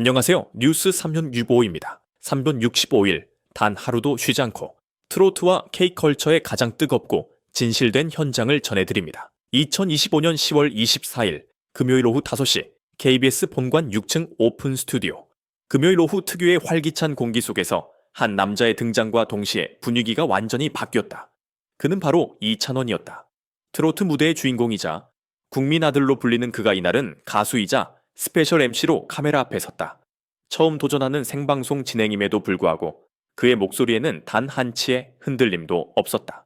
안녕하세요. 뉴스 3년 유보입니다. 3년 65일 단 하루도 쉬지 않고 트로트와 K컬처의 가장 뜨겁고 진실된 현장을 전해드립니다. 2025년 10월 24일 금요일 오후 5시 KBS 본관 6층 오픈 스튜디오 금요일 오후 특유의 활기찬 공기 속에서 한 남자의 등장과 동시에 분위기가 완전히 바뀌었다. 그는 바로 이찬원이었다. 트로트 무대의 주인공이자 국민 아들로 불리는 그가 이날은 가수이자 스페셜 MC로 카메라 앞에 섰다. 처음 도전하는 생방송 진행임에도 불구하고 그의 목소리에는 단 한치의 흔들림도 없었다.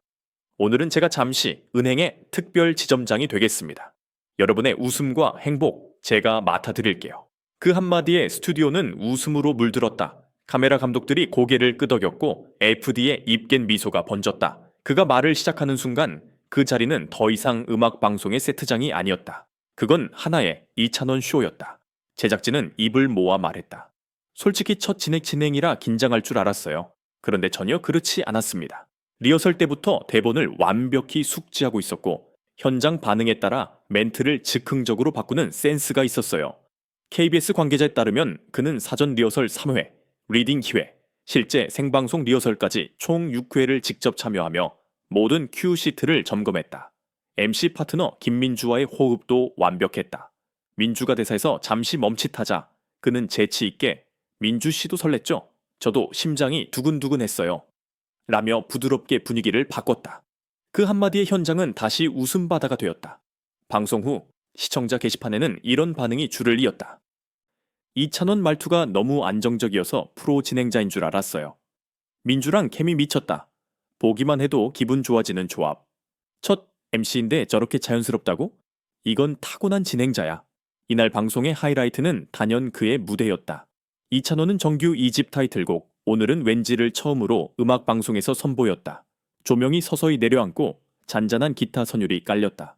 오늘은 제가 잠시 은행의 특별 지점장이 되겠습니다. 여러분의 웃음과 행복 제가 맡아드릴게요. 그 한마디에 스튜디오는 웃음으로 물들었다. 카메라 감독들이 고개를 끄덕였고 FD의 입겐 미소가 번졌다. 그가 말을 시작하는 순간 그 자리는 더 이상 음악 방송의 세트장이 아니었다. 그건 하나의 이찬원 쇼였다. 제작진은 입을 모아 말했다. 솔직히 첫 진행 진행이라 긴장할 줄 알았어요. 그런데 전혀 그렇지 않았습니다. 리허설 때부터 대본을 완벽히 숙지하고 있었고 현장 반응에 따라 멘트를 즉흥적으로 바꾸는 센스가 있었어요. KBS 관계자에 따르면 그는 사전 리허설 3회, 리딩 기회, 실제 생방송 리허설까지 총 6회를 직접 참여하며 모든 큐 시트를 점검했다. MC 파트너 김민주와의 호흡도 완벽했다. 민주가 대사에서 잠시 멈칫하자 그는 재치 있게 민주 씨도 설렜죠. 저도 심장이 두근두근했어요. 라며 부드럽게 분위기를 바꿨다. 그 한마디의 현장은 다시 웃음바다가 되었다. 방송 후 시청자 게시판에는 이런 반응이 줄을 이었다. 이찬원 말투가 너무 안정적이어서 프로 진행자인 줄 알았어요. 민주랑 케미 미쳤다. 보기만 해도 기분 좋아지는 조합. 첫 MC인데 저렇게 자연스럽다고? 이건 타고난 진행자야. 이날 방송의 하이라이트는 단연 그의 무대였다. 이찬원은 정규 2집 타이틀곡 오늘은 왠지를 처음으로 음악 방송에서 선보였다. 조명이 서서히 내려앉고 잔잔한 기타 선율이 깔렸다.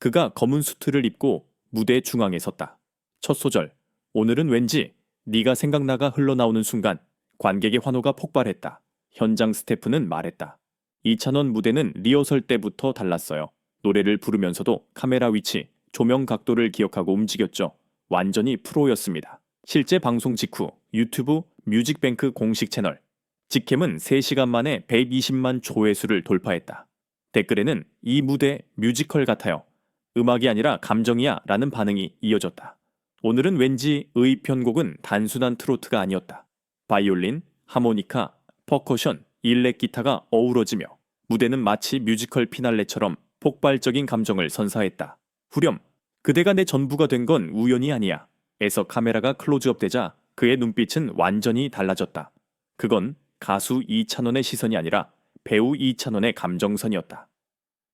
그가 검은 수트를 입고 무대 중앙에 섰다. 첫 소절 오늘은 왠지 네가 생각나가 흘러나오는 순간 관객의 환호가 폭발했다. 현장 스태프는 말했다. 이찬원 무대는 리허설 때부터 달랐어요. 노래를 부르면서도 카메라 위치, 조명 각도를 기억하고 움직였죠. 완전히 프로였습니다. 실제 방송 직후 유튜브 뮤직뱅크 공식 채널 직캠은 3시간 만에 120만 조회수를 돌파했다. 댓글에는 이 무대 뮤지컬 같아요. 음악이 아니라 감정이야 라는 반응이 이어졌다. 오늘은 왠지 의 편곡은 단순한 트로트가 아니었다. 바이올린, 하모니카, 퍼커션, 일렉 기타가 어우러지며 무대는 마치 뮤지컬 피날레처럼 폭발적인 감정을 선사했다. 후렴, 그대가 내 전부가 된 건 우연이 아니야. 에서 카메라가 클로즈업 되자 그의 눈빛은 완전히 달라졌다. 그건 가수 이찬원의 시선이 아니라 배우 이찬원의 감정선이었다.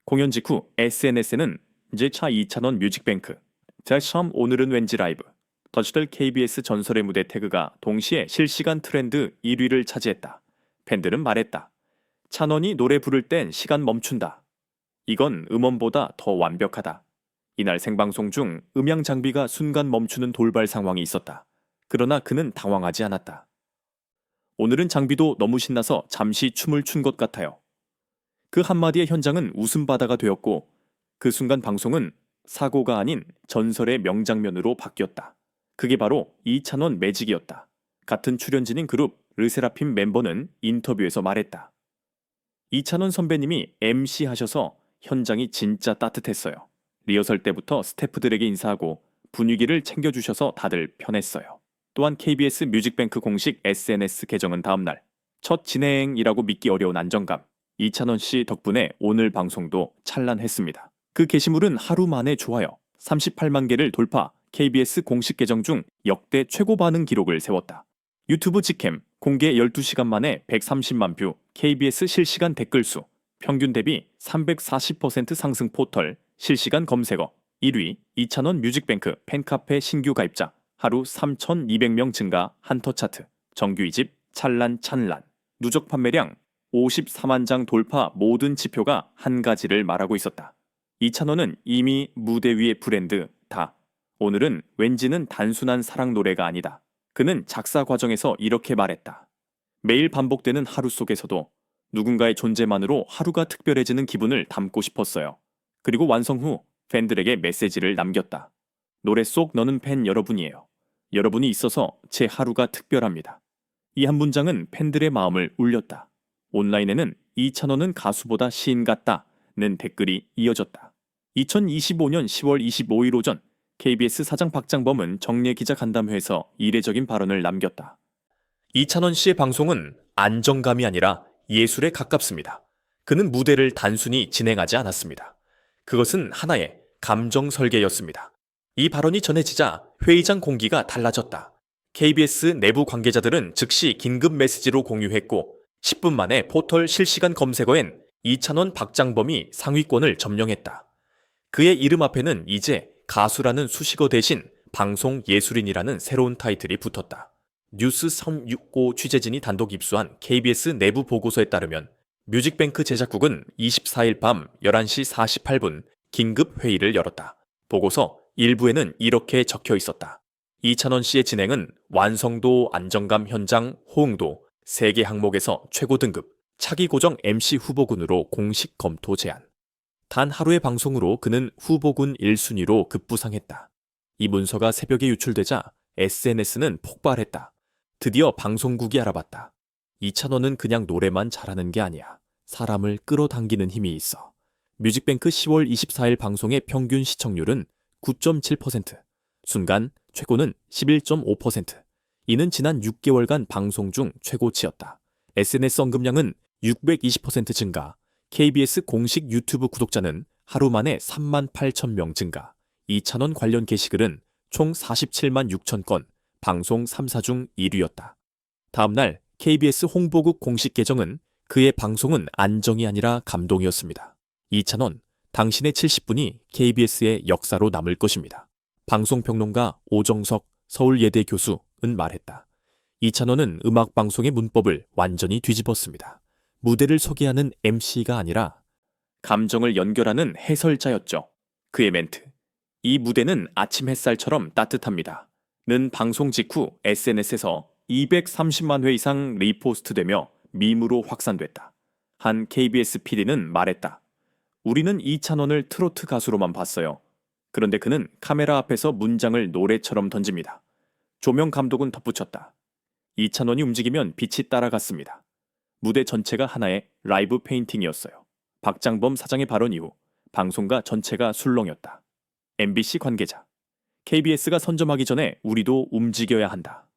공연 직후 SNS에는 이제 차 이찬원 뮤직뱅크, 제참 오늘은 왠지 라이브, 터치들 KBS 전설의 무대 태그가 동시에 실시간 트렌드 1위를 차지했다. 팬들은 말했다. 찬원이 노래 부를 땐 시간 멈춘다. 이건 음원보다 더 완벽하다. 이날 생방송 중 음향 장비가 순간 멈추는 돌발 상황이 있었다. 그러나 그는 당황하지 않았다. 오늘은 장비도 너무 신나서 잠시 춤을 춘 것 같아요. 그 한마디의 현장은 웃음바다가 되었고 그 순간 방송은 사고가 아닌 전설의 명장면으로 바뀌었다. 그게 바로 이찬원 매직이었다. 같은 출연진인 그룹 르세라핌 멤버는 인터뷰에서 말했다. 이찬원 선배님이 MC 하셔서 현장이 진짜 따뜻했어요. 리허설 때부터 스태프들에게 인사하고 분위기를 챙겨주셔서 다들 편했어요. 또한 KBS 뮤직뱅크 공식 SNS 계정은 다음날 첫 진행이라고 믿기 어려운 안정감. 이찬원 씨 덕분에 오늘 방송도 찬란했습니다. 그 게시물은 하루 만에 좋아요 38만 개를 돌파 KBS 공식 계정 중 역대 최고 반응 기록을 세웠다. 유튜브 직캠 공개 12시간 만에 130만 뷰 KBS 실시간 댓글 수 평균 대비 340% 상승 포털 실시간 검색어 1위 이찬원 뮤직뱅크 팬카페 신규 가입자 하루 3,200명 증가 한터 차트 정규 2집 찰란 찬란 누적 판매량 54만 장 돌파 모든 지표가 한 가지를 말하고 있었다. 이찬원은 이미 무대 위의 브랜드 다. 오늘은 왠지는 단순한 사랑 노래가 아니다. 그는 작사 과정에서 이렇게 말했다. 매일 반복되는 하루 속에서도 누군가의 존재만으로 하루가 특별해지는 기분을 담고 싶었어요. 그리고 완성 후 팬들에게 메시지를 남겼다. 노래 속 너는 팬 여러분이에요. 여러분이 있어서 제 하루가 특별합니다. 이 한 문장은 팬들의 마음을 울렸다. 온라인에는 이찬원은 가수보다 시인 같다는 댓글이 이어졌다. 2025년 10월 25일 오전 KBS 사장 박장범은 정례 기자 간담회에서 이례적인 발언을 남겼다. 이찬원 씨의 방송은 안정감이 아니라 예술에 가깝습니다. 그는 무대를 단순히 진행하지 않았습니다. 그것은 하나의 감정 설계였습니다. 이 발언이 전해지자 회의장 공기가 달라졌다. KBS 내부 관계자들은 즉시 긴급 메시지로 공유했고 10분 만에 포털 실시간 검색어엔 이찬원 박장범이 상위권을 점령했다. 그의 이름 앞에는 이제 가수라는 수식어 대신 방송 예술인이라는 새로운 타이틀이 붙었다. 뉴스 365 취재진이 단독 입수한 KBS 내부 보고서에 따르면 뮤직뱅크 제작국은 24일 밤 11시 48분 긴급 회의를 열었다. 보고서 일부에는 이렇게 적혀 있었다. 이찬원 씨의 진행은 완성도, 안정감 현장, 호응도 세개 항목에서 최고 등급, 차기 고정 MC 후보군으로 공식 검토 제안. 단 하루의 방송으로 그는 후보군 1순위로 급부상했다. 이 문서가 새벽에 유출되자 SNS는 폭발했다. 드디어 방송국이 알아봤다. 이찬원은 그냥 노래만 잘하는 게 아니야. 사람을 끌어당기는 힘이 있어. 뮤직뱅크 10월 24일 방송의 평균 시청률은 9.7%, 순간 최고는 11.5%. 이는 지난 6개월간 방송 중 최고치였다. SNS 언급량은 620% 증가, KBS 공식 유튜브 구독자는 하루 만에 3만 8천 명 증가, 이찬원 관련 게시글은 총 47만 6천 건, 방송 3사 중 1위였다. 다음날 KBS 홍보국 공식 계정은 그의 방송은 안정이 아니라 감동이었습니다. 이찬원, 당신의 70분이 KBS의 역사로 남을 것입니다. 방송평론가 오정석 서울예대 교수는 말했다. 이찬원은 음악방송의 문법을 완전히 뒤집었습니다. 무대를 소개하는 MC가 아니라 감정을 연결하는 해설자였죠. 그의 멘트. 이 무대는 아침 햇살처럼 따뜻합니다. 는 방송 직후 SNS에서 230만 회 이상 리포스트되며 밈으로 확산됐다. 한 KBS PD는 말했다. 우리는 이찬원을 트로트 가수로만 봤어요. 그런데 그는 카메라 앞에서 문장을 노래처럼 던집니다. 조명 감독은 덧붙였다. 이찬원이 움직이면 빛이 따라갔습니다. 무대 전체가 하나의 라이브 페인팅이었어요. 박장범 사장의 발언 이후 방송가 전체가 술렁였다. MBC 관계자. KBS가 선점하기 전에 우리도 움직여야 한다.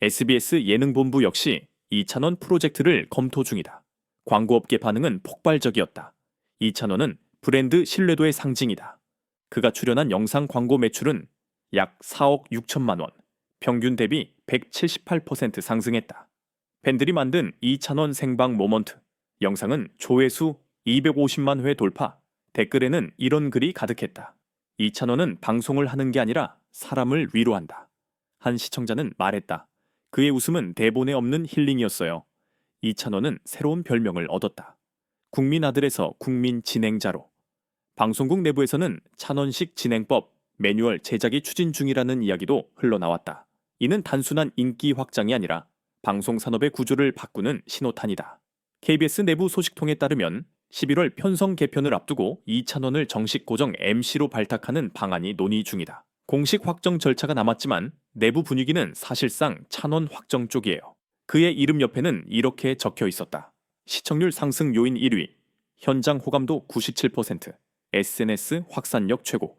SBS 예능본부 역시 이찬원 프로젝트를 검토 중이다. 광고업계 반응은 폭발적이었다. 이찬원은 브랜드 신뢰도의 상징이다. 그가 출연한 영상 광고 매출은 약 4억 6천만 원, 평균 대비 178% 상승했다. 팬들이 만든 이찬원 생방 모먼트 영상은 조회수 250만 회 돌파. 댓글에는 이런 글이 가득했다. 이찬원은 방송을 하는 게 아니라 사람을 위로한다. 한 시청자는 말했다. 그의 웃음은 대본에 없는 힐링이었어요. 이찬원은 새로운 별명을 얻었다. 국민 아들에서 국민 진행자로. 방송국 내부에서는 찬원식 진행법 매뉴얼 제작이 추진 중이라는 이야기도 흘러나왔다. 이는 단순한 인기 확장이 아니라 방송 산업의 구조를 바꾸는 신호탄이다. KBS 내부 소식통에 따르면 11월 편성 개편을 앞두고 이찬원을 정식 고정 MC로 발탁하는 방안이 논의 중이다. 공식 확정 절차가 남았지만 내부 분위기는 사실상 찬원 확정 쪽이에요. 그의 이름 옆에는 이렇게 적혀 있었다. 시청률 상승 요인 1위, 현장 호감도 97%, SNS 확산력 최고.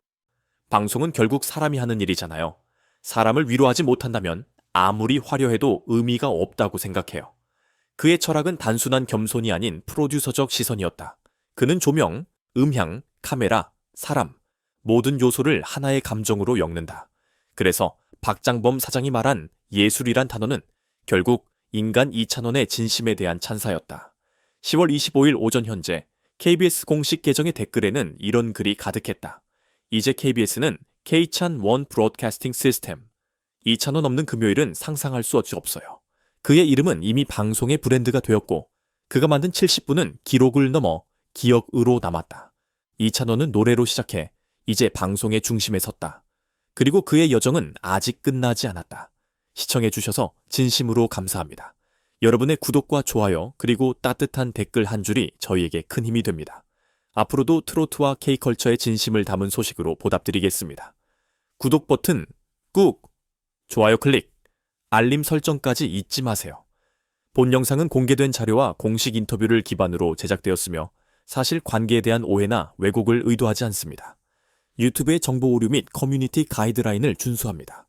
방송은 결국 사람이 하는 일이잖아요. 사람을 위로하지 못한다면 아무리 화려해도 의미가 없다고 생각해요. 그의 철학은 단순한 겸손이 아닌 프로듀서적 시선이었다. 그는 조명, 음향, 카메라, 사람, 모든 요소를 하나의 감정으로 엮는다. 그래서 박장범 사장이 말한 예술이란 단어는 결국 인간 2찬원의 진심에 대한 찬사였다. 10월 25일 오전 현재 KBS 공식 계정의 댓글에는 이런 글이 가득했다. 이제 KBS는 K찬 원 브로드캐스팅 시스템. 2찬원 없는 금요일은 상상할 수 없어요. 그의 이름은 이미 방송의 브랜드가 되었고 그가 만든 70분은 기록을 넘어 기억으로 남았다. 이찬원은 노래로 시작해 이제 방송의 중심에 섰다. 그리고 그의 여정은 아직 끝나지 않았다. 시청해주셔서 진심으로 감사합니다. 여러분의 구독과 좋아요 그리고 따뜻한 댓글 한 줄이 저희에게 큰 힘이 됩니다. 앞으로도 트로트와 K컬처의 진심을 담은 소식으로 보답드리겠습니다. 구독 버튼 꾹 좋아요 클릭, 알림 설정까지 잊지 마세요. 본 영상은 공개된 자료와 공식 인터뷰를 기반으로 제작되었으며 사실 관계에 대한 오해나 왜곡을 의도하지 않습니다. 유튜브의 정보 오류 및 커뮤니티 가이드라인을 준수합니다.